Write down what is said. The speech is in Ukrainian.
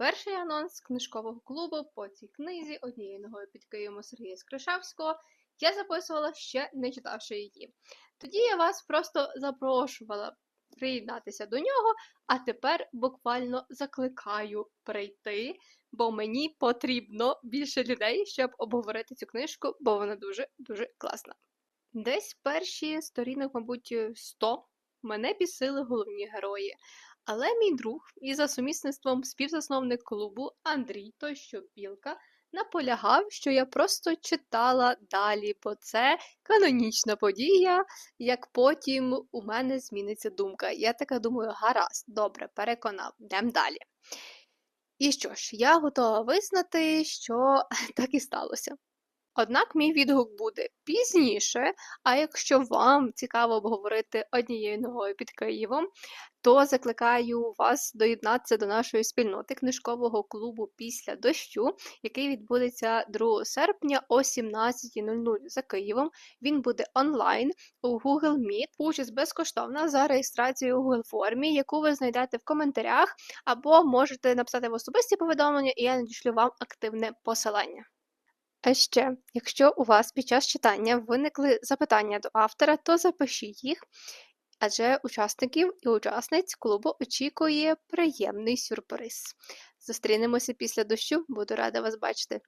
Перший анонс книжкового клубу по цій книзі однією ногою під Києвом Сергія Скришевського я записувала ще не читавши її. Тоді я вас просто запрошувала приєднатися до нього, а тепер буквально закликаю прийти, бо мені потрібно більше людей, щоб обговорити цю книжку, бо вона дуже дуже класна. Десь перші сторінок, мабуть, 100 мене бісили головні герої. Але мій друг і за сумісництвом співзасновник клубу Андрій, той що білка, наполягав, що я просто читала далі, бо це канонічна подія, як потім у мене зміниться думка. Я така думаю, гаразд, добре, переконав, йдемо далі. І що ж, я готова визнати, що так і сталося. Однак мій відгук буде пізніше, а якщо вам цікаво обговорити однією ногою під Києвом, то закликаю вас доєднатися до нашої спільноти книжкового клубу після дощу, який відбудеться 2 серпня о 17.00 за Києвом. Він буде онлайн у Google Meet. Участь безкоштовна за реєстрацією у Google формі, яку ви знайдете в коментарях, або можете написати в особисті повідомлення, і я надішлю вам активне посилання. А ще, якщо у вас під час читання виникли запитання до автора, то запишіть їх, адже учасників і учасниць клубу очікує приємний сюрприз. Зустрінемося після дощу, буду рада вас бачити.